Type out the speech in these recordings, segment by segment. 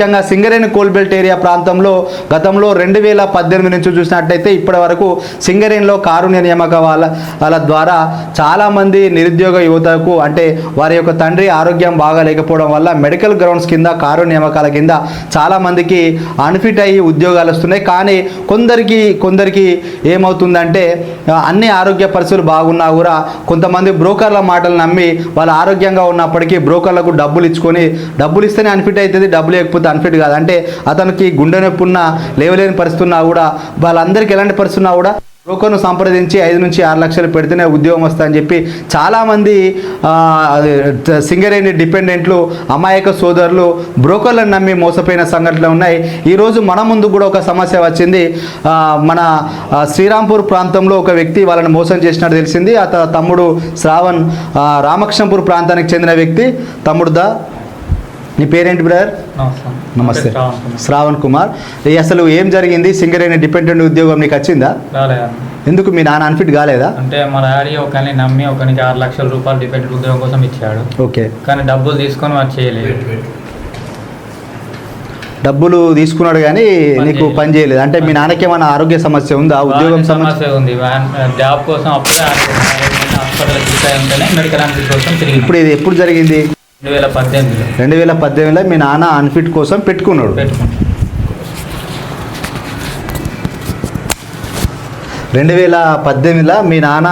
ముఖ్యంగా Singareni coal belt area ప్రాంతంలో గతంలో రెండు వేల పద్దెనిమిది నుంచి చూసినట్టయితే ఇప్పటి వరకు సింగరేణిలో కారుణ్య నియామక వాళ్ళ వాళ్ళ ద్వారా చాలామంది నిరుద్యోగ యువతకు అంటే వారి యొక్క తండ్రి ఆరోగ్యం బాగాలేకపోవడం వల్ల మెడికల్ గ్రౌండ్స్ కింద కారు నియామకాల కింద చాలామందికి అన్ఫిట్ అయ్యి ఉద్యోగాలు వస్తున్నాయి. కానీ కొందరికి కొందరికి ఏమవుతుందంటే అన్ని ఆరోగ్య పరిస్థితులు బాగున్నా కూడా కొంతమంది బ్రోకర్ల మాటలు నమ్మి వాళ్ళు ఆరోగ్యంగా ఉన్నప్పటికీ బ్రోకర్లకు డబ్బులు ఇచ్చుకొని డబ్బులు ఇస్తేనే అన్ఫిట్ అవుతుంది డబ్బులు లేకపోతే అన్ఫిట్ కాదు. అంటే అతనికి గుండె నొప్పి ఉన్నా లేవలేని పరిస్థితి ఉన్నా కూడా వాళ్ళందరికీ ఎలాంటి పరిస్థితి ఉన్నా కూడా బ్రోకర్ను సంప్రదించి ఐదు నుంచి ఆరు లక్షలు పెడితేనే ఉద్యోగం వస్తుందని చెప్పి చాలామంది సింగరేణి డిపెండెంట్లు అమాయక సోదరులు బ్రోకర్లను నమ్మి మోసపోయిన సంఘటనలు ఉన్నాయి. ఈరోజు మన ముందు కూడా ఒక సమస్య వచ్చింది. మన శ్రీరాంపూర్ ప్రాంతంలో ఒక వ్యక్తి వాళ్ళని మోసం చేసినట్టు తెలిసింది. అత తమ్ముడు శ్రావణ్ రామకృష్ణపూర్ ప్రాంతానికి చెందిన వ్యక్తి. తమ్ముడు దా నీ పేరేంటి బ్రదర్ నమస్తే. శ్రావణ్ కుమార్. అసలు ఏం జరిగింది? సింగరేణి డిపెండెంట్ ఉద్యోగం నీకు వచ్చిందా? రాలేదు? ఎందుకు మీ నాన్న అన్ఫిట్ కాలేదా? అంటే మా డాడీ ఒకరిని నమ్మి ఒకరికి ఆరు లక్షల రూపాయలు డిపెండెంట్ ఉద్యోగం కోసం ఇచ్చాడు. ఓకే. కానీ డబ్బులు తీసుకొని వాడు చేయలేదు. డబ్బులు తీసుకున్నాడు కానీ నీకు. పని చేయలేదు. అంటే మీ నాన్నకి ఏమైనా ఆరోగ్య సమస్య ఉందా? ఉద్యోగం సమస్య ఉంది. జాబ్ కోసం అప్పుడే హాస్పిటల్ ఉంటేనే మెడికల్ కోసం ఇప్పుడు ఇది ఎప్పుడు జరిగింది? రెండు వేల పద్దెనిమిదిలో. మీ నాన్న అన్ఫిట్ కోసం పెట్టుకున్నాడు. పెట్టుకున్నాం రెండు వేల పద్దెనిమిదిలో మీ నాన్న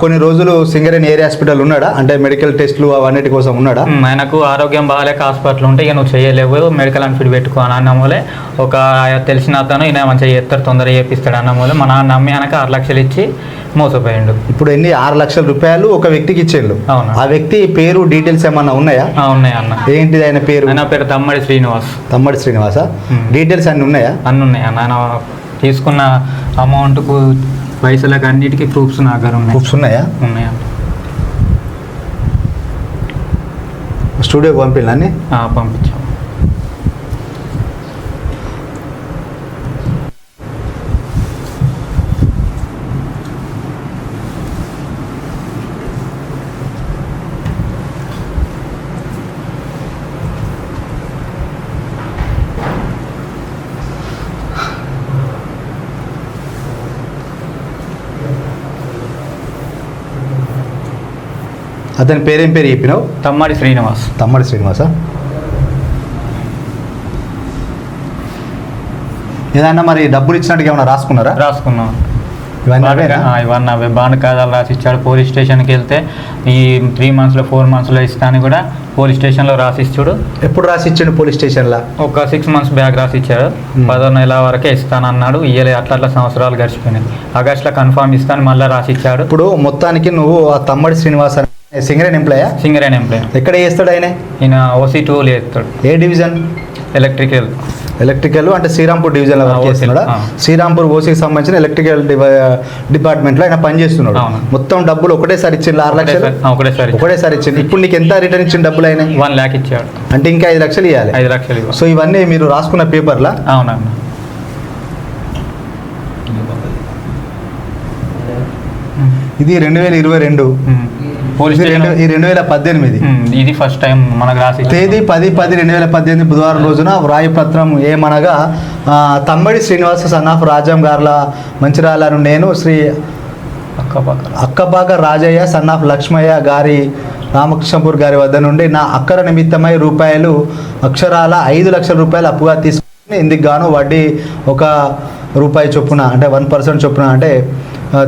కొన్ని రోజులు సింగరేణి ఏరియా హాస్పిటల్ ఉన్నాడా? అంటే మెడికల్ టెస్ట్లు అవన్నిటి కోసం ఉన్నాడా? ఆయనకు ఆరోగ్యం బాగాలేక హాస్పిటల్ ఉంటే ఇక నువ్వు చేయలేవు. మెడికల్ అన్ఫిట్ పెట్టుకో అని అన్నమూలే ఒక తెలిసిన అతను ఈయన మంచిగా చేస్తారు తొందరగా చేపిస్తాడు అన్నమూలే మా నాన్న నమ్మి ఆయనకు ఆరు లక్షలు ఇచ్చి మోసపోయిండు. ఇప్పుడు ఎన్ని? ఆరు లక్షల రూపాయలు ఒక వ్యక్తికి అవును. ఆ వ్యక్తి పేరు డీటెయిల్స్ ఏమన్నా ఉన్నాయా? ఉన్నాయి అన్న. ఏంటిది ఆయన పేరు? ఆయన పేరు తమ్మడి శ్రీనివాస్. తమ్మడి శ్రీనివాస. డీటెయిల్స్ అన్ని ఉన్నాయా? అన్నీ ఉన్నాయి అన్న. ఆయన తీసుకున్న అమౌంట్కు పైసలకు అన్నిటికీ ప్రూఫ్స్ నా దగ్గర ఉన్నాయి. బుక్స్ ఉన్నాయా? ఉన్నాయి? పంపిల్లని ఆ, పంపించాం. అతని పేరేం పేరు చెప్పినావు? తమ్మడి శ్రీనివాస్. తమ్మడి శ్రీనివాస? ఏదైనా మరి డబ్బులు ఇచ్చినట్టుగా ఏమైనా రాసుకున్నారా? రాసుకున్నాం. ఇవన్నీ అవే బాండ్ కాదాలు రాసి ఇచ్చాడు పోలీస్ స్టేషన్కి వెళ్తే ఈ త్రీ మంత్స్లో ఫోర్ మంత్స్లో ఇస్తాను కూడా పోలీస్ స్టేషన్లో రాసి ఇచ్చాడు. ఎప్పుడు రాసి ఇచ్చిండు పోలీస్ స్టేషన్లో? ఒక సిక్స్ మంత్స్ బ్యాక్ రాసి ఇచ్చాడు. Hmm. పదో నెల వరకే ఇస్తానన్నాడు ఇయ్యలే అట్లా అట్లా సంవత్సరాలు గడిచిపోయినాయి. ఆగస్ట్లో కన్ఫర్మ్ ఇస్తాను మళ్ళీ రాసి ఇచ్చాడు. ఇప్పుడు మొత్తానికి నువ్వు ఆ తమ్మడి శ్రీనివాస్ సింగరేన్ ఎంప్లాయా? సింగరేన్ ఎంప్లాయ్. ఎక్కడ చేస్తాడు ఆయన? ఈయన ఓసీ టూ చేస్తాడు. ఏ డివిజన్? ఎలక్ట్రికల్ ఎలక్ట్రికల్ అంటే శ్రీరాంపూర్ డివిజన్లో వర్క్. చేస్తున్నాడా. శ్రీరాంపూర్ ఓసీకి సంబంధించిన ఎలక్ట్రికల్ డిపార్ట్మెంట్లో ఆయన పనిచేస్తున్నాడు. మొత్తం డబ్బులు ఒకటేసారి ఇచ్చిండు ఆరు లక్షలు? ఒకటేసారి- ఒకటేసారి ఇచ్చింది ఇప్పుడు నీకు ఎంత రిటర్న్ ఇచ్చిన డబ్బులు అయినా వన్ ల్యాక్ ఇచ్చాడు. అంటే ఇంకా ఐదు లక్షలు ఇవ్వాలి. ఐదు లక్షలు ఇవ్వాలి. సో ఇవన్నీ మీరు రాసుకున్న పేపర్లా? అవునన్నా ఇది రెండు వేల ఇరవై రెండు. పోలీస్ ఈ రెండు వేల పద్దెనిమిది ఇది ఫస్ట్ టైం మనకు రాసి. తేదీ పది పది రెండు వేల పద్దెనిమిది బుధవారం రోజున వ్రాయపత్రం ఏమనగా ఆ, తమ్మడి శ్రీనివాస సన్నాఫ్ రాజం గార్ల మంచిరాలను నేను శ్రీ అక్కబాగ రాజయ్య సన్నాఫ్ లక్ష్మయ్య గారి రామకృష్ణపూర్ గారి వద్ద నుండి నా అక్కర నిమిత్తమై రూపాయలు అక్షరాల ఐదు లక్షల రూపాయలు అప్పుగా తీసుకుని ఇందుకు గాను వడ్డీ ఒక రూపాయి చొప్పున అంటే వన్ పర్సెంట్ చొప్పున అంటే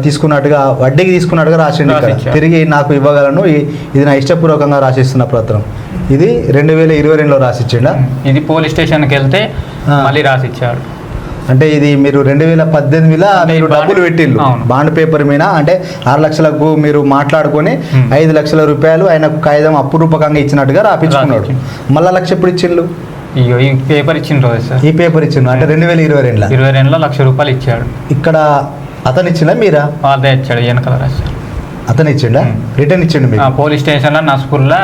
తీసుకున్నట్టుగా వడ్డీకి తీసుకున్నట్టుగా రాసిండు. రాసిచ్చాడు. తిరిగి నాకు ఇవ్వగలను. ఇది నా ఇష్టపూర్వకంగా రాసిస్తున్న పత్రం. ఇది రెండు వేల ఇరవై రెండులో రాసిచ్చిండా? ఇది పోలీస్ స్టేషన్కి వెళ్తే. మళ్ళీ రాసి ఇచ్చాడు అంటే ఇది మీరు రెండు వేల పద్దెనిమిదిలో మీరు డబ్బులు అవును. బాండ్ పేపర్ మీద అంటే ఆరు లక్షలకు మీరు మాట్లాడుకొని. ఐదు లక్షల రూపాయలు ఆయనకు కాగితం అప్పు రూపకంగా ఇచ్చినట్టుగా రాపించుకున్నాడు. మళ్ళా లక్ష ఎప్పుడు ఇచ్చిండు ఈ పేపర్ ఇచ్చిన రోజు సార్. ఈ పేపర్ ఇచ్చిండు అంటే రెండు వేల ఇరవై రెండులో. ఇరవై రెండులో లక్ష రూపాయలు ఇచ్చాడు. ఇక్కడ అతను ఇచ్చిండా మీరా? వాళ్ళదే ఇచ్చాడు వెనకాల రాశాడు అతను ఇచ్చిండా. రిటర్న్ ఇచ్చిండు ఆ మీకు పోలీస్ స్టేషన్లో నస్పూర్లో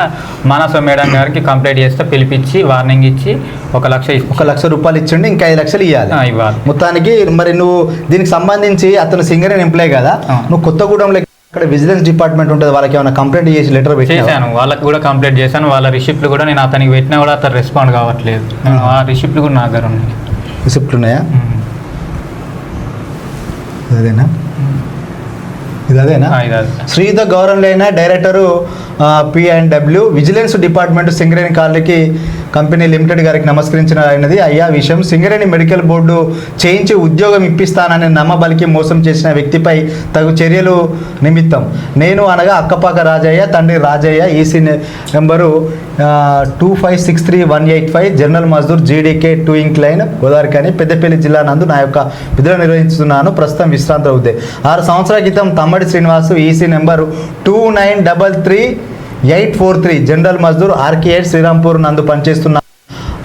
మానస మేడం గారికి కంప్లైంట్ చేస్తే పిలిపించి వార్నింగ్ ఇచ్చి ఒక లక్ష ఒక లక్ష రూపాయలు ఇచ్చిండు ఇంకా ఐదు లక్షలు ఇవ్వాలి ఇవ్వాలి. మొత్తానికి మరి నువ్వు దీనికి సంబంధించి అతను సింగరేన్ ఎంప్లాయ్ కదా. నువ్వు కొత్తగూడెంలో ఇక్కడ విజిలెన్స్ డిపార్ట్మెంట్ ఉంటుంది వాళ్ళకి ఏమైనా కంప్లైంట్ చేసి లెటర్ చేశాను. వాళ్ళకి కూడా కంప్లైంట్ చేశాను. వాళ్ళ రిసిప్ట్లు కూడా నేను అతనికి పెట్టినా కూడా అతను రెస్పాండ్ కావట్లేదు. నేను ఆ. రిసిప్ట్లు కూడా నా దగ్గర ఉన్నాయి. రిసిప్ట్లు ఉన్నాయా? అదేనా ఇది అదేనా ఆ, ఇది అది. శ్రీయుత గౌరవులైన director P and W vigilance department Singareni కాలనీకి కంపెనీ లిమిటెడ్ గారికి నమస్కరించిన అయినది అయ్యా విషయం సింగరేణి మెడికల్ బోర్డు చేయించి ఉద్యోగం ఇప్పిస్తానని నమ్మబలికి మోసం చేసిన వ్యక్తిపై తగు చర్యలు నిమిత్తం. నేను అనగా అక్కపాక రాజయ్య తండ్రి Rajaiah EC number two five six three one eight five general Mazdoor GDK two incline Godavari కానీ పెద్దపల్లి జిల్లా నందు నా యొక్క విధులు నిర్వహిస్తున్నాను. ప్రస్తుతం విశ్రాంతి అవుతాయి ఆరు సంవత్సరాల క్రితం Tammadi Srinivasu EC number two nine double three eight four three general Mazdoor RK eight Srirampur నందు పనిచేస్తున్న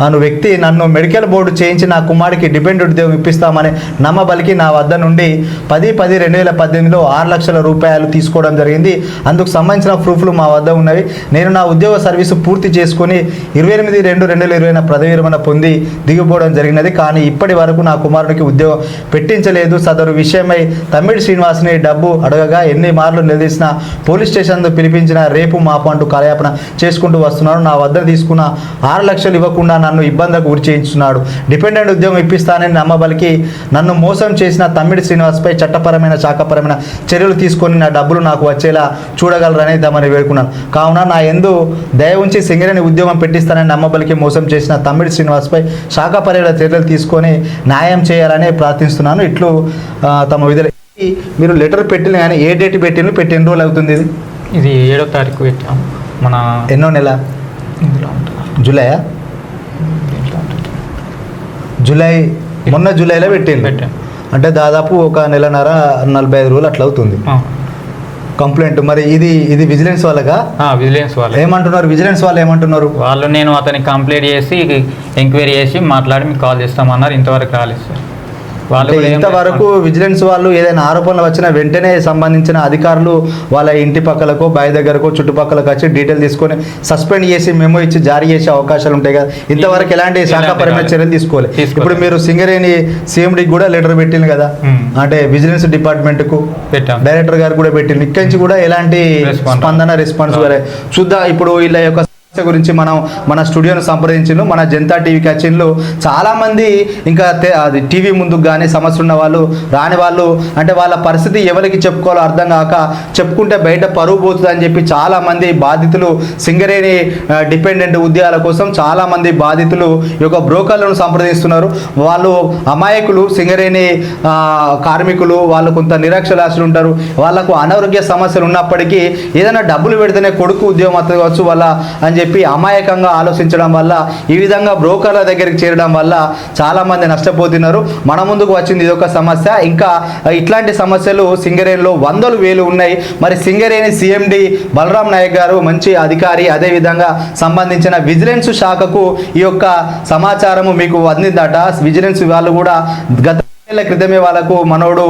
అను వ్యక్తి నన్ను మెడికల్ బోర్డు చేయించి నా కుమారుడికి డిపెండ్ ఉద్యోగం ఇప్పిస్తామని నమ్మబలికి నా వద్ద నుండి పది పది రెండు వేల పద్దెనిమిదిలో ఆరు లక్షల రూపాయలు తీసుకోవడం జరిగింది. అందుకు సంబంధించిన ప్రూఫ్లు మా వద్ద ఉన్నవి. నేను నా ఉద్యోగ సర్వీసు పూర్తి చేసుకుని ఇరవై ఎనిమిది రెండు రెండు వేల ఇరవైన పదవి విరమణ పొంది దిగిపోవడం జరిగినది. కానీ ఇప్పటి వరకు నా కుమారుడికి ఉద్యోగం పెట్టించలేదు. సదరు విషయమై తమిళ శ్రీనివాస్ని డబ్బు అడగగా ఎన్ని మార్లు నిలదీసిన పోలీస్ స్టేషన్ పిలిపించిన రేపు మాపు అంటూ కాలయాపన చేసుకుంటూ వస్తున్నాను నా వద్ద తీసుకున్న ఆరు లక్షలు ఇవ్వకుండా నన్ను ఇబ్బందులకు గురి చేయించున్నాడు. డిపెండెంట్ ఉద్యోగం ఇప్పిస్తానని నమ్మబలికి నన్ను మోసం చేసిన తమ్మిడి శ్రీనివాస్పై చట్టపరమైన శాఖపరమైన చర్యలు తీసుకొని నా డబ్బులు నాకు వచ్చేలా చూడగలరని తమని వేడుకున్నాను. కావున నా ఎందు దయ ఉంచి సింగరేణి ఉద్యోగం పెట్టిస్తానని నమ్మబలికి మోసం చేసిన తమ్మిడి శ్రీనివాస్పై శాఖపరమైన చర్యలు తీసుకొని న్యాయం చేయాలని ప్రార్థిస్తున్నాను. ఇట్లు తమ విధులు మీరు లెటర్ పెట్టిన కానీ ఏ డేట్ పెట్టిన పెట్టి ఎన్ని రోజులు అవుతుంది ఇది? ఇది ఏడో తారీఖు పెట్టాం మన ఎన్నో నెల? ఇందులో ఉంటుంది. జూలైయా దీంట్లో ఉంటుంది. జూలై మొన్న జూలైలో పెట్టింది పెట్టాం అంటే దాదాపు ఒక నెలన్నర నలభై ఐదు రోజులు అట్లా అవుతుంది. కంప్లైంట్. మరి ఇది ఇది విజిలెన్స్ వాళ్ళగా విజిలెన్స్ వాళ్ళు. ఏమంటున్నారు? విజిలెన్స్ వాళ్ళు ఏమంటున్నారు? వాళ్ళు నేను అతనికి కంప్లైంట్ చేసి ఎంక్వైరీ చేసి మాట్లాడి మీకు కాల్ చేస్తామన్నారు. ఇంతవరకు రాలేదు సార్. ఇంతవరకు విజిలెన్స్ వాళ్ళు ఏదైనా ఆరోపణలు వచ్చిన వెంటనే సంబంధించిన అధికారులు వాళ్ళ ఇంటి పక్కలకు బావి దగ్గరకు చుట్టుపక్కలకు వచ్చి డీటెయిల్ తీసుకొని సస్పెండ్ చేసి మెమో ఇచ్చి జారీ చేసే అవకాశాలు ఉంటాయి కదా ఇంతవరకు ఎలాంటి శాఖాపరమైన. చర్యలు తీసుకోవాలి. ఇప్పుడు మీరు సింగరేణి సీఎండికి కూడా లెటర్ పెట్టింది కదా. అంటే విజిలెన్స్ డిపార్ట్మెంట్కు డైరెక్టర్ గారు కూడా పెట్టింది ఇక్కడి నుంచి కూడా ఎలాంటి. స్పందన రెస్పాన్స్ చూద్దాం ఇప్పుడు వీళ్ళ యొక్క గురించి మనం మన స్టూడియోను సంప్రదించిండ్రు మన జనతా టీవీకి వచ్చిండ్రు చాలామంది ఇంకా అది టీవీ ముందుకు కానీ సమస్య ఉన్న వాళ్ళు రాని వాళ్ళు అంటే వాళ్ళ పరిస్థితి ఎవరికి చెప్పుకోవాలో అర్థం కాక చెప్పుకుంటే బయట పరువు పోతుంది అని చెప్పి చాలామంది బాధితులు సింగరేణి డిపెండెంట్ ఉద్యోగాల కోసం చాలామంది బాధితులు ఈ యొక్క బ్రోకర్లను సంప్రదిస్తున్నారు. వాళ్ళు అమాయకులు సింగరేణి కార్మికులు వాళ్ళు కొంత నిరక్షరాస్యులు ఉంటారు. వాళ్ళకు అనారోగ్య సమస్యలు ఉన్నప్పటికీ ఏదైనా డబ్బులు పెడితేనే కొడుకు ఉద్యోగం వస్తుంది కావచ్చు వాళ్ళ అని చెప్పి అమాయకంగా ఆలోచించడం వల్ల ఈ విధంగా బ్రోకర్ల దగ్గరికి చేరడం వల్ల చాలామంది నష్టపోతున్నారు. మన ముందుకు వచ్చింది ఇదొక సమస్య. ఇంకా ఇట్లాంటి సమస్యలు సింగరేణిలో వందలు వేలు ఉన్నాయి. మరి సింగరేణి సీఎండి బలరాం నాయక్ గారు మంచి అధికారి అదేవిధంగా సంబంధించిన విజిలెన్స్ శాఖకు ఈ యొక్క సమాచారము మీకు అందిందట. విజిలెన్స్ వాళ్ళు కూడా గత ఏళ్ళ క్రితమే వాళ్ళకు మనోడు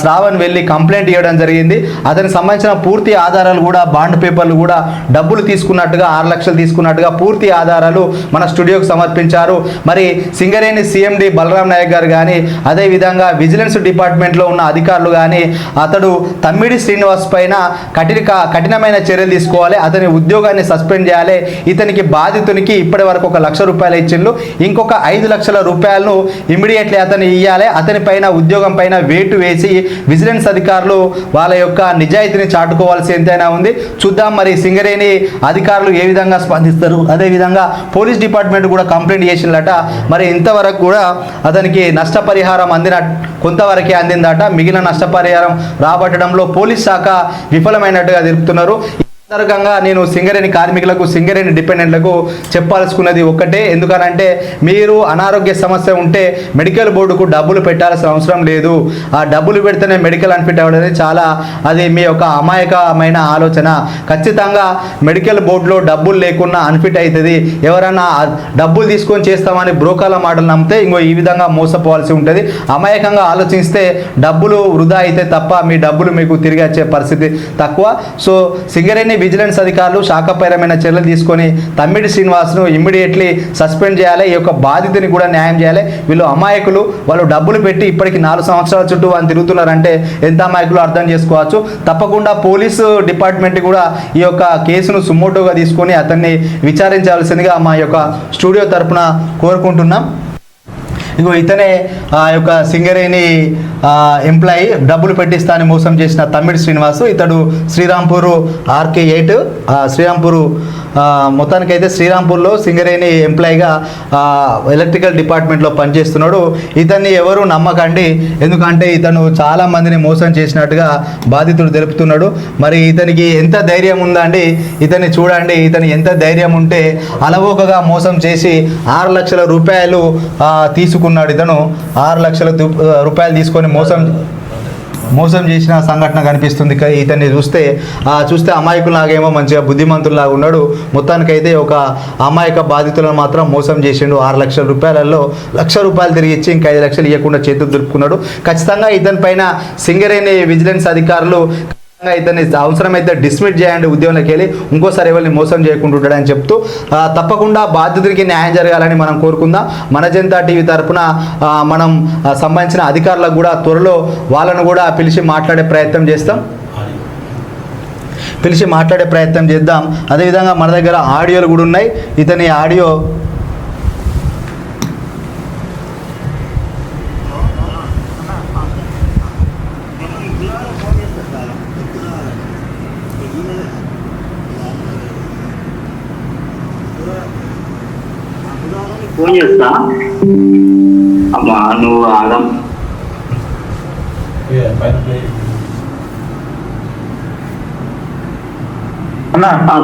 శ్రావణ్ వెళ్ళి కంప్లైంట్ ఇవ్వడం జరిగింది. అతనికి సంబంధించిన పూర్తి ఆధారాలు కూడా బాండ్ పేపర్లు కూడా డబ్బులు తీసుకున్నట్టుగా ఆరు లక్షలు తీసుకున్నట్టుగా పూర్తి ఆధారాలు మన స్టూడియోకి సమర్పించారు. మరి సింగరేణి సీఎండి బలరాం నాయక్ గారు కానీ అదేవిధంగా విజిలెన్స్ డిపార్ట్మెంట్లో ఉన్న అధికారులు కానీ అతడు తమ్మిడి శ్రీనివాస్ పైన కఠిన కఠినమైన చర్యలు తీసుకోవాలి. అతని ఉద్యోగాన్ని సస్పెండ్ చేయాలి. ఇతనికి బాధితునికి ఇప్పటి వరకు ఒక లక్ష రూపాయలు ఇచ్చిండు. ఇంకొక ఐదు లక్షల రూపాయలను ఇమీడియట్లీ అతను ఇవ్వాలి అతని పైన ఉద్యోగం పైన వేటు వేసి విజిలెన్స్ అధికారులు వాళ్ళ యొక్క నిజాయితీని చాటుకోవాల్సి ఎంతైనా ఉంది. చూద్దాం మరి సింగరేణి అధికారులు ఏ విధంగా స్పందిస్తారు. అదేవిధంగా పోలీస్ డిపార్ట్మెంట్ కూడా కంప్లైంట్ చేసిందట. మరి ఇంతవరకు కూడా అతనికి నష్టపరిహారం అందిన కొంతవరకే అందిందట. మిగిలిన నష్టపరిహారం రాబట్టడంలో పోలీస్ శాఖ విఫలమైనట్టుగా తెలుపుతున్నారు. సందర్భంగా నేను సింగరేణి కార్మికులకు సింగరేణి డిపెండెంట్లకు చెప్పాల్సుకున్నది ఒక్కటే. ఎందుకనంటే మీరు అనారోగ్య సమస్య ఉంటే మెడికల్ బోర్డుకు డబ్బులు పెట్టాల్సిన అవసరం లేదు. ఆ డబ్బులు పెడితేనే మెడికల్ అన్ఫిట్ అవ్వడం అనేది చాలా అది మీ యొక్క అమాయకమైన ఆలోచన. ఖచ్చితంగా మెడికల్ బోర్డులో డబ్బులు లేకుండా అన్ఫిట్ అవుతుంది ఎవరైనా డబ్బులు తీసుకొని చేస్తామని బ్రోకర్ల మాటలు నమ్మితే ఇంకో ఈ విధంగా మోసపోవాల్సి ఉంటుంది. అమాయకంగా ఆలోచిస్తే డబ్బులు వృధా అయితే తప్ప మీ డబ్బులు మీకు తిరిగి వచ్చే పరిస్థితి తక్కువ. సో సింగరేణి విజిలెన్స్ అధికారులు శాఖపరమైన చర్యలు తీసుకొని తమ్మిడి శ్రీనివాస్ను ఇమ్మీడియట్లీ సస్పెండ్ చేయాలి. ఈ యొక్క బాధితుని కూడా న్యాయం చేయాలి. వీళ్ళు అమాయకులు. వాళ్ళు డబ్బులు పెట్టి ఇప్పటికి నాలుగు సంవత్సరాల చుట్టూ వాళ్ళు తిరుగుతున్నారంటే ఎంత అమాయకులు అర్థం చేసుకోవచ్చు. తప్పకుండా పోలీసు డిపార్ట్మెంట్ కూడా ఈ యొక్క కేసును సుమోటోగా తీసుకొని అతన్ని విచారించాల్సిందిగా మా యొక్క స్టూడియో తరపున కోరుకుంటున్నాం. ఇగో ఇతనే ఆ యొక్క సింగరేణి ఎంప్లాయీ డబ్బులు పెట్టిస్తా అని మోసం చేసిన తమ్మిడి శ్రీనివాసు ఇతడు శ్రీరాంపూర్ ఆర్కే ఎయిట్ శ్రీరాంపూర్ మొత్తానికైతే శ్రీరాంపూర్లో సింగరేణి ఎంప్లాయీగా ఎలక్ట్రికల్ డిపార్ట్మెంట్లో పనిచేస్తున్నాడు. ఇతన్ని ఎవరు నమ్మకండి. ఎందుకంటే ఇతను చాలామందిని మోసం చేసినట్టుగా బాధితుడు తెలుపుతున్నాడు. మరి ఇతనికి ఎంత ధైర్యం ఉందండి ఇతన్ని చూడండి. ఇతని ఎంత ధైర్యం ఉంటే అలవోకగా మోసం చేసి ఆరు లక్షల రూపాయలు తీసుకున్నాడు ఇతను. ఆరు లక్షల రూపాయలు తీసుకొని మోసం మోసం చేసిన సంఘటన కనిపిస్తుంది. ఇతన్ని చూస్తే చూస్తే అమాయకులాగేమో మంచిగా బుద్ధిమంతుల్లాగా ఉన్నాడు. మొత్తానికైతే ఒక అమాయక బాధితులను మాత్రం మోసం చేసిండు. ఆరు లక్షల రూపాయలలో లక్ష రూపాయలు తిరిగి ఇచ్చి ఇంకా ఐదు లక్షలు ఇవ్వకుండా చేతులు దులుపుకున్నాడు. ఖచ్చితంగా ఇతని పైన సింగరేణి విజిలెన్స్ అధికారులు ఖచ్చితంగా అవసరం అవసరమైతే డిస్మిట్ చేయండి ఉద్యోగంలోకి వెళ్ళి ఇంకోసారి ఎవరిని మోసం చేయకుండా ఉంటాడని చెప్తూ తప్పకుండా బాధితుడికి న్యాయం జరగాలని మనం కోరుకుందాం. మన జనతా టీవీ తరఫున మనం సంబంధించిన అధికారులకు కూడా త్వరలో వాళ్ళను కూడా పిలిచి మాట్లాడే ప్రయత్నం చేస్తాం. పిలిచి మాట్లాడే ప్రయత్నం చేద్దాం. అదేవిధంగా మన దగ్గర ఆడియోలు కూడా ఉన్నాయి. ఇతని ఆడియో ఫోన్ చేస్తా? అమ్మా నువ్వు ఆగం.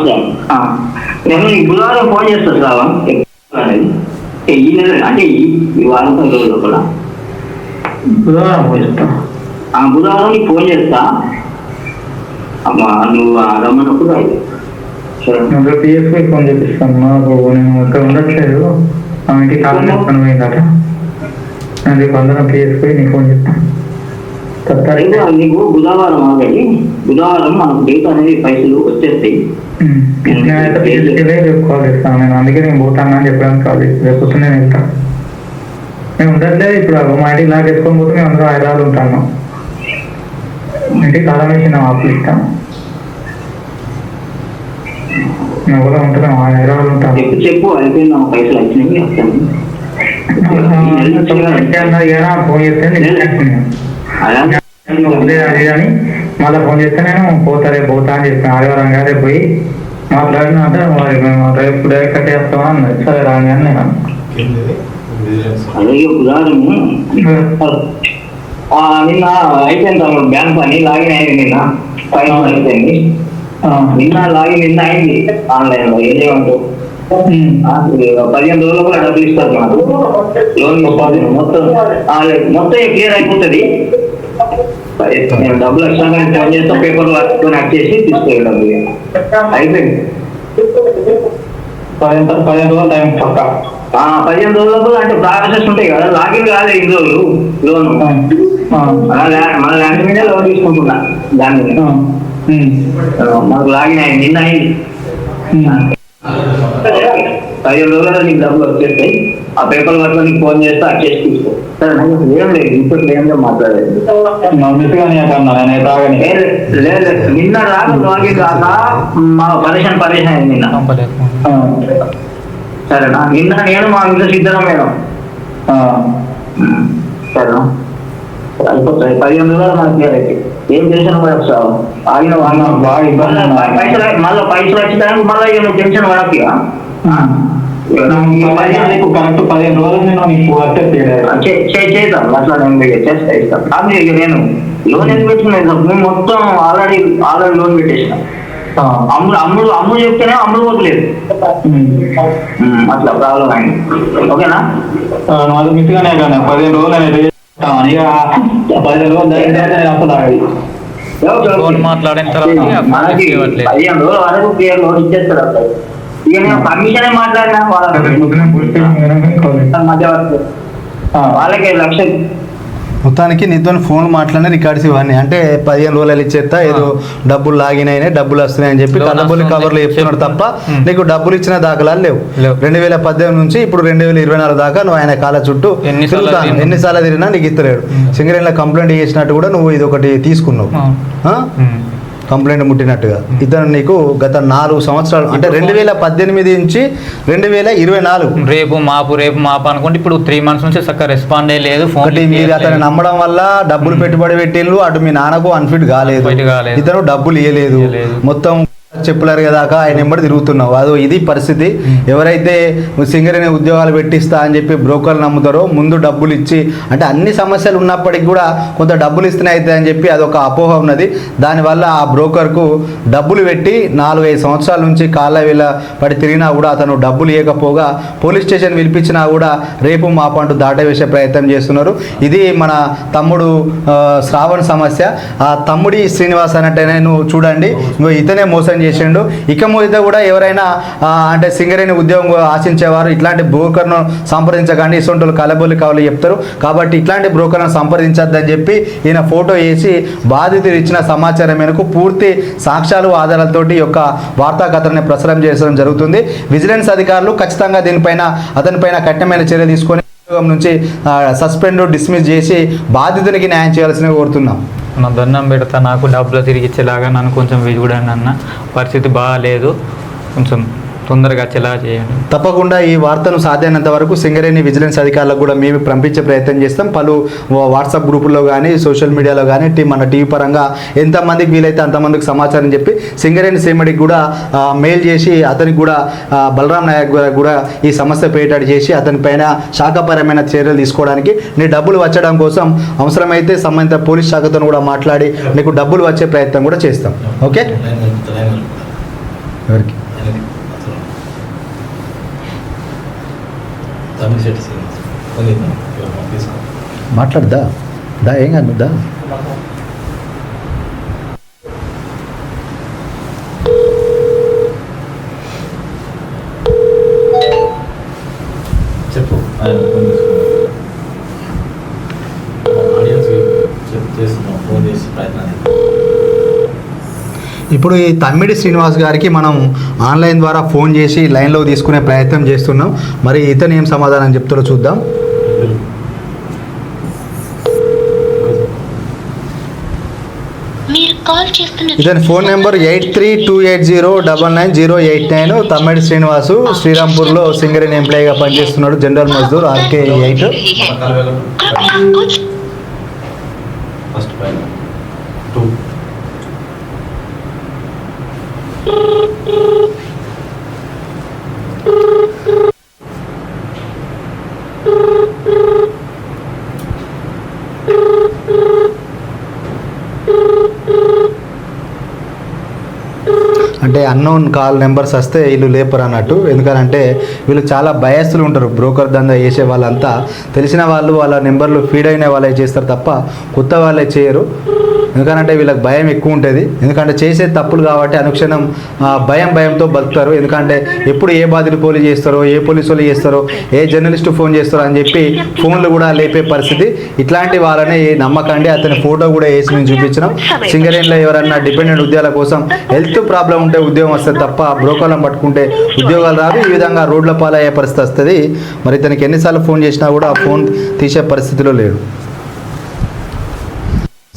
సార్. ఆ. నేను ఈ బుధవారం ఫోన్ చేస్తా సార్ ఈ నెల అంటే ఈ వారం రోజుల లోపల. బుధవారం బుధవారం నీకు ఫోన్ చేస్తా. అమ్మా నువ్వు ఆగమన్నప్పుడు ఫోన్ చేపిస్తాను నాకు నేను ఇక్కడ ఉండట్లేదు. ఇంటికి కాలం పోయిందట అది కొందరం పిఎస్పై నీకు ఫోన్ చేస్తాను అయితే నీకు బుధవారం ఆల్రెడీ బుధవారం మనకు డేట్ అనేది పైసలు వచ్చేస్తాయి. కాల్ చేస్తాను నేను అందుకే నేను పోతాను అని చెప్పడానికి కాల్ చేస్తాను రేపు పొద్దున్న నేను వెళ్తాను మేము ఉండట్లేదు ఇప్పుడు మా ఇంటికి వేసుకొని పోతే మేము అందరూ హైదరాబాద్ ఉంటాను ఇంటికి కాలం వేసి నా ఆఫీస్ ఇస్తాను మేము కూడా ఉంటున్నాం హైదరాబాద్ ఉంటాను చెప్పు చెప్పు అయిపోయింది? పైసలు వచ్చినాయి వస్తాను ఫోన్ చేస్తే నేను నేను అది అని మళ్ళీ ఫోన్ చేస్తే నేను పోతా రేపు పోతా అని చెప్పాను ఆదివారం కాదే పోయి మాట్లాడిన అంటే మేము రేపు డైరెక్ట్ కట్టేస్తామా అన్నది. సరే రాని అని నేను అన్నా. అలాగే ఉదాహరణ. నిన్న అయిపోయింది బ్యాంక్ పని లాగిన్ అయింది నిన్న. ఫైవ్ అయిపోయింది. నిన్న లాగిన్ నిన్న అయింది. ఆన్లైన్లో ఏం చేయమంటావు పదిహేను రోజులు కూడా డబ్బులు ఇస్తారు మాకు. లోన్ మొత్తం మొత్తం క్లియర్ అయిపోతుంది? డబ్బులు ఫోన్ చేస్తా పేపర్ వర్క్ చేసి తీసుకెళ్ళి డబ్బులు. అయిపోయింది. పదిహేను పదిహేను రోజులు టైం పక్క? పదిహేను అంటే ప్రాసెస్ ఉంటాయి కదా. లాగిన్ కాలే ఇన్ని రోజులు. లోన్. మన ల్యాండ్ మీదే లోన్ తీసుకుంటున్నా. దాని మీద. ఆ, ఆ, మనకు లాగిన్ అయింది నిన్న అయింది. పదిహేను రోజుల్లో నీకు డబ్బులు వచ్చేస్తాయి. ఆ పేపర్ వర్క్ నీకు ఫోన్ చేస్తే అది చేసి తీసుకో. ఏం లేదు. ఇప్పుడు ఏం లేదు తాగని లేదు. నిన్న రాక లాగిన్ మా పరేషాన్ పరేషాన్ అయింది నిన్న. ఆ, సరేనా? నిన్న నేను మా ఇంట్లో మేడం ఆ, సరేనా? అయిపోతాయి పదిహేను రోజులు మనకి. ఏం కూడా సార్. ఆగిన బాగా ఇబ్బంది ఉంది. పైసలు మళ్ళీ పైసలు వచ్చేదానికి మళ్ళీ ఏమో టెన్షన్ పడకు. నాకు కరెక్ట్ పదిహేను రోజులు నేను నీకు అక్సెప్ట్ చేద్దాం. అట్లా నేను చేస్తా కాదు ఇక నేను. లోన్ ఎందుకు పెట్టుకున్నాను మేము మొత్తం ఆల్రెడీ ఆల్రెడీ లోన్ పెట్టేసిన. ఆ, అమ్ముడు అమ్ముడు అమ్ముడు చెప్తేనే అమ్ముడు పోతలేదు. ఉమ్. ఉమ్, అట్లా ప్రాబ్లం అయింది. ఓకేనా? మిస్ కానీ పదిహేను రోజులు నేను ఫోన్ మాట్లాడిన తర్వాత మనకి. పదిహేను రోజుల వరకు క్లియర్ లోన్ ఇచ్చేస్తారు అసలు. ఇక నేను కమిషనే మాట్లాడినా. మధ్యవర్తి వాళ్ళకి లక్ష మొత్తానికి నీతో ఫోన్ మాట్లాడిన రికార్డ్స్ ఇవన్నీ అంటే పదిహేను రోజులు ఇచ్చేస్తా ఏదో డబ్బులు లాగిన్ అయినాయి డబ్బులు వస్తున్నాయి అని చెప్పి వస్తుంది, కవర్లు చెప్తున్నాడు తప్ప. నీకు డబ్బులు ఇచ్చిన దాఖలాలు లేవు. రెండు వేల పద్దెనిమిది నుంచి ఇప్పుడు రెండు వేల ఇరవై నాలుగు దాకా నువ్వు ఆయన కాళ్ళ చుట్టూ ఎన్నిసార్లు తిరుగుతాను తిరిగినా? ఎన్నిసార్లు తిరిగినా నీకు ఇస్తలేడు. సింగరేణిలో కంప్లైంట్ చేసినట్టు కూడా నువ్వు ఇది ఒకటి తీసుకున్నావు. కంప్లైంట్ ముట్టినట్టుగా. ఇతను నీకు గత నాలుగు సంవత్సరాలు అంటే రెండు వేల పద్దెనిమిది నుంచి రెండు వేల ఇరవై నాలుగు. రేపు మాపు రేపు మాపు అనుకుంటే ఇప్పుడు త్రీ మంత్స్ నుంచి చక్కగా రెస్పాండ్ లేదు ఫోన్ మీరు అతను నమ్మడం వల్ల డబ్బులు పెట్టుబడి పెట్టిండ్రు అటు మీ నాన్నకు అన్ఫిట్ కాలేదు. ఇతను డబ్బులు ఇవ్వలేదు ఇయ్యలేదు. మొత్తం చెప్పులారు దాకా ఆయన ఎంబడి తిరుగుతున్నావు. అదో ఇది పరిస్థితి. ఎవరైతే సింగరేణి ఉద్యోగాలు పెట్టిస్తా అని చెప్పి బ్రోకర్లు నమ్ముతారో ముందు డబ్బులు ఇచ్చి అంటే అన్ని సమస్యలు ఉన్నప్పటికీ కూడా కొంత డబ్బులు ఇస్తేనే అవుతాయి అని చెప్పి అదొక అపోహ ఉన్నది. దానివల్ల ఆ బ్రోకర్కు డబ్బులు పెట్టి నాలుగైదు సంవత్సరాల నుంచి కాళ్ళ వేళ పడి తిరిగినా కూడా అతను డబ్బులు ఇవ్వకపోగా పోలీస్ స్టేషన్ పిలిపించినా కూడా రేపు మా పంట దాటవేసే ప్రయత్నం చేస్తున్నారు. ఇది మన తమ్ముడు శ్రావణ్ సమస్య. ఆ తమ్ముడి శ్రీనివాస్ అన్నట్టు నువ్వు చూడండి. ఇంకో ఇతనే మోసం చేసిండు. ఇక మీద కూడా ఎవరైనా అంటే సింగరేణి ఉద్యోగం ఆశించేవారు ఇట్లాంటి బ్రోకర్ను సంప్రదించకండి ఇసొంటోళ్ళు కలబోలు కావాలి చెప్తారు. కాబట్టి ఇట్లాంటి బ్రోకర్ను సంప్రదించద్దని చెప్పి ఈయన ఫోటో వేసి బాధితులు ఇచ్చిన సమాచారం మేరకు పూర్తి సాక్ష్యాలు ఆధారాలతోటి యొక్క వార్తా ప్రసారం చేయడం జరుగుతుంది. విజిలెన్స్ అధికారులు ఖచ్చితంగా దీనిపైన అతనిపైన కఠినమైన చర్య తీసుకొని ఉద్యోగం నుంచి సస్పెండ్ డిస్మిస్ చేసి బాధితునికి న్యాయం చేయాల్సిన కోరుతున్నాం. నా దండం పెడతా నాకు డబ్బులు తిరిగి ఇచ్చేలాగా నన్ను కొంచెం వెయ్యి అన్న పరిస్థితి బాగాలేదు. కొంచెం తొందరగా వచ్చేలాగా చేయండి. తప్పకుండా ఈ వార్తను సాధ్యమైనంత వరకు సింగరేణి విజిలెన్స్ అధికారులకు కూడా మేము పంపించే ప్రయత్నం చేస్తాం. పలు వాట్సాప్ గ్రూపుల్లో కానీ సోషల్ మీడియాలో కానీ టీ మన టీవీ పరంగా ఎంతమందికి వీలైతే అంతమందికి సమాచారం చెప్పి సింగరేణి సీమడికి కూడా మెయిల్ చేసి అతనికి కూడా బలరాం నాయక్ గారికి కూడా ఈ సమస్య పేటాడు చేసి అతని పైన శాఖపరమైన చర్యలు తీసుకోవడానికి నీ డబ్బులు వచ్చడం కోసం అవసరమైతే సంబంధిత పోలీస్ శాఖతో కూడా మాట్లాడి నీకు డబ్బులు వచ్చే ప్రయత్నం కూడా చేస్తాం. ఓకే? ఎవరికి? తమిళశెట్టి సెట్ సీన్స్. తీసుకో. మాట్లాడదా? దా ఏం కాదు దా చెప్పు ఆయన ఫోన్ ఆడియన్స్ చెప్పు చేస్తున్నాం ఫోన్ చేసి ప్రయత్నం ఇప్పుడు ఈ తమ్మిడి శ్రీనివాస్ గారికి మనం ఆన్లైన్ ద్వారా ఫోన్ చేసి లైన్లో తీసుకునే ప్రయత్నం చేస్తున్నాం. మరి ఇతను ఏం సమాధానం చెప్తారో చూద్దాం. ఇతని phone number eight three two eight zero double nine zero eight nine Tammidi Srinivasu శ్రీరాంపూర్లో Singareni ఎంప్లాయీగా పనిచేస్తున్నాడు జనరల్ మజ్దూర్ ఆర్కే ఎయిట్. అంటే అన్నోన్ కాల్ నెంబర్స్ వస్తే వీళ్ళు లేపరు అన్నట్టు. ఎందుకంటే వీళ్ళు చాలా బయస్తులు ఉంటారు. బ్రోకర్ దందా చేసే వాళ్ళంతా. తెలిసిన వాళ్ళు వాళ్ళ నెంబర్లు ఫీడ్ అయిన వాళ్ళే చేస్తారు తప్ప కొత్త వాళ్ళే చేయరు. ఎందుకంటే వీళ్ళకి భయం ఎక్కువ ఉంటుంది. ఎందుకంటే చేసే తప్పులు కాబట్టి అనుక్షణం భయం భయంతో బతుకుతారు. ఎందుకంటే ఎప్పుడు ఏ బాధితులు పోలీస్ చేస్తారో ఏ పోలీసు వాళ్ళు చేస్తారో ఏ జర్నలిస్టు ఫోన్ చేస్తారో అని చెప్పి ఫోన్లు కూడా లేపే పరిస్థితి. ఇట్లాంటి వాళ్ళని నమ్మకండి. అతని ఫోటో కూడా వేసి మేము చూపించినాం. సింగరేణిలో ఎవరన్నా డిపెండెంట్ ఉద్యోగాల కోసం హెల్త్ ప్రాబ్లం ఉంటే ఉద్యోగం వస్తుంది తప్ప బ్రోకర్లను పట్టుకుంటే ఉద్యోగాలు రాదు ఈ విధంగా రోడ్ల పాలయ్యే పరిస్థితి వస్తుంది. మరి ఇతనికి ఎన్నిసార్లు ఫోన్ చేసినా కూడా ఆ ఫోన్ తీసే పరిస్థితిలో లేడు.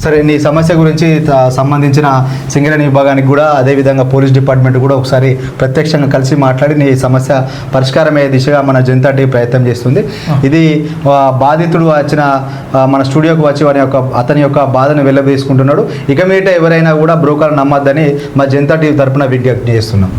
సరే నీ సమస్య గురించి సంబంధించిన సింగరేణి విభాగానికి కూడా అదేవిధంగా పోలీస్ డిపార్ట్మెంట్ కూడా ఒకసారి ప్రత్యక్షంగా కలిసి మాట్లాడి నీ సమస్య పరిష్కారమయ్యే దిశగా మన జనతా టీ ప్రయత్నం చేస్తుంది. ఇది బాధితుడు వచ్చిన మన స్టూడియోకి వచ్చి వారి యొక్క అతని యొక్క బాధను వెళ్ళబోసుకుంటున్నాడు ఇక మీట ఎవరైనా కూడా బ్రోకర్ నమ్మద్దని మా జనతా టీవీ తరపున విజ్ఞప్తి చేస్తున్నాం.